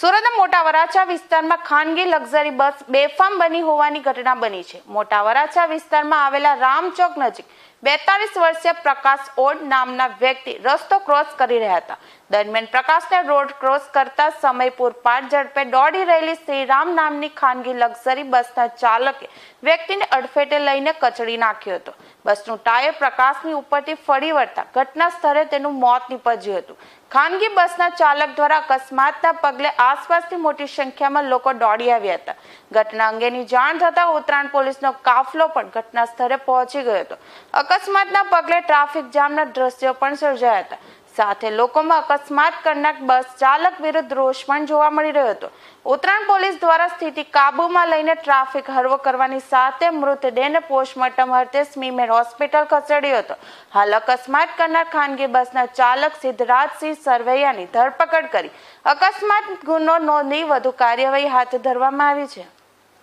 સુરતના મોટા વરાછા વિસ્તારમાં ખાનગી લક્ઝરી બસ બેફામ બની હોવાની ઘટના બની છે. મોટા વરાછા વિસ્તારમાં આવેલા રામચોક નજીક બેતાલીસ વર્ષીય પ્રકાશ ઓડ નામના વ્યક્તિ રસ્તો ક્રોસ કરી રહ્યા હતા. દરમિયાન પ્રકાશને રોડ ક્રોસ કરતા સમય પૂરપાટ ઝડપે દોડી રહેલી શ્રીરામ નામની ખાનગી લક્ઝરી બસના ચાલકે વ્યક્તિને અડફેટે લઈને કચડી નાખ્યો હતો. બસનું ટાયર પ્રકાશની ઉપરથી ફરી વળતા ઘટના સ્થળે તેનું મોત નીપજ્યું હતું. ખાનગી બસના ચાલક દ્વારા અકસ્માતના પગલે આસપાસથી મોટી સંખ્યામાં લોકો દોડી આવ્યા હતા. ઘટના અંગેની જાણ થતાં ઉત્તરાયણ પોલીસનો કાફલો પણ ઘટના સ્થળે પહોંચી ગયો હતો. અકસ્માતના પગલે ટ્રાફિક જામના દ્રશ્યો પણ સર્જાયા હતા. સાથે લોકોમાં અકસ્માત કરનાર બસ ચાલક વિરુદ્ધ રોષ પણ જોવા મળી રહ્યો હતો. ઉત્તરાયણ પોલીસ દ્વારા સ્થિતિ કાબૂમાં લઈને ટ્રાફિક હળવો કરવાની સાથે મૃતદેહને પોસ્ટમોર્ટમ અર્થે સ્મીમેર હોસ્પિટલ ખસેડ્યો હતો. હાલ અકસ્માત કરનાર ખાનગી બસના ચાલક સિદ્ધરાજસિંહ સરવૈયાની ધરપકડ કરી. અકસ્માત ગુનો નોંધી વધુ કાર્યવાહી હાથ ધરવામાં આવી છે.